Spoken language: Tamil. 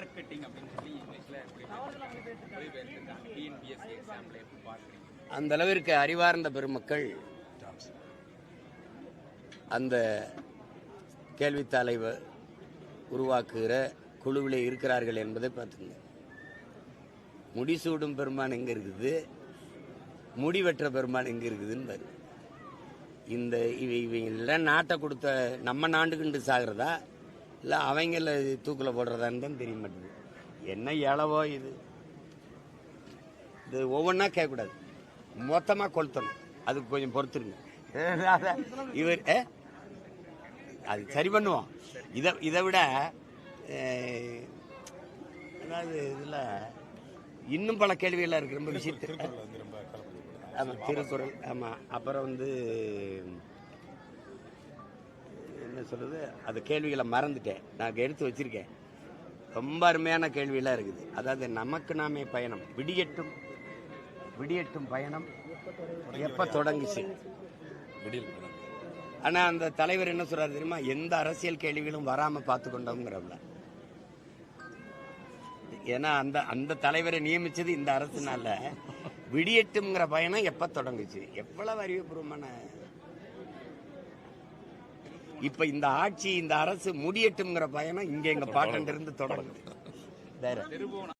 ரெக்கார்ட் அப்படின்னு சொல்லி மொழிபெயர்த்திருக்காங்க டிஎன்பிஎஸ்சி எப்படி பார்க்குறீங்க அந்த அளவிற்கு அறிவார்ந்த பெருமக்கள் அந்த கேள்வித்தாளை உருவாக்குகிற குழுவிலே இருக்கிறார்கள் என்பதை பார்த்துங்க முடிசூடும் பெருமான் எங்க இருக்குது? முடிவெற்ற பெருமான் எங்க இருக்குதுன்னு பாரு இந்த இவை இவங்கெல்லாம் நாட்டை கொடுத்த நம்ம நாண்டுக்கிண்டு சாகிறதா? இல்லை அவங்கள தூக்கில் போடுறதான்னு தான் தெரிய மாட்டேங்குது. என்ன இளவோ இது? இது ஒவ்வொன்றா கேட்கக்கூடாது. மொத்தமாக கொளுத்தணும். அதுக்கு கொஞ்சம் பொறுத்துருங்க. இவர்? அது சரி பண்ணுவோம். இதை இதை விட அதாவது இதில் இன்னும் பல கேள்விகள்லாம் இருக்கு. ரொம்ப விஷயத்து ஆமாம் திருக்குறள் ஆமாம் அப்புறம் வந்து சொல்றது அது கேள்விகளை மறந்துட்டேன். நான் எடுத்து வச்சிருக்கேன். ரொம்ப அருமையான கேள்வியெல்லாம் இருக்குது. அதாவது நமக்கு நாமே பயணம். விடியட்டும் விடியட்டும் பயணம். எப்ப தொடங்குச்சு? ஆனா அந்த தலைவர் என்ன சொல்றாரு தெரியுமா? எந்த அரசியல் கேள்விகளும் வராம பார்த்து கொண்டோங்கிறவங்க ஏன்னா அந்த அந்த தலைவரை நியமிச்சது இந்த அரசுனால. விடியட்டும்ங்கிற பயணம் எப்ப தொடங்குச்சு? எவ்வளவு அறிவுபூர்வமான இப்ப இந்த ஆட்சி இந்த அரசு முடியட்டும்ங்கிற பயணம் இங்க எங்க பாட்டன் இருந்து தொடங்குது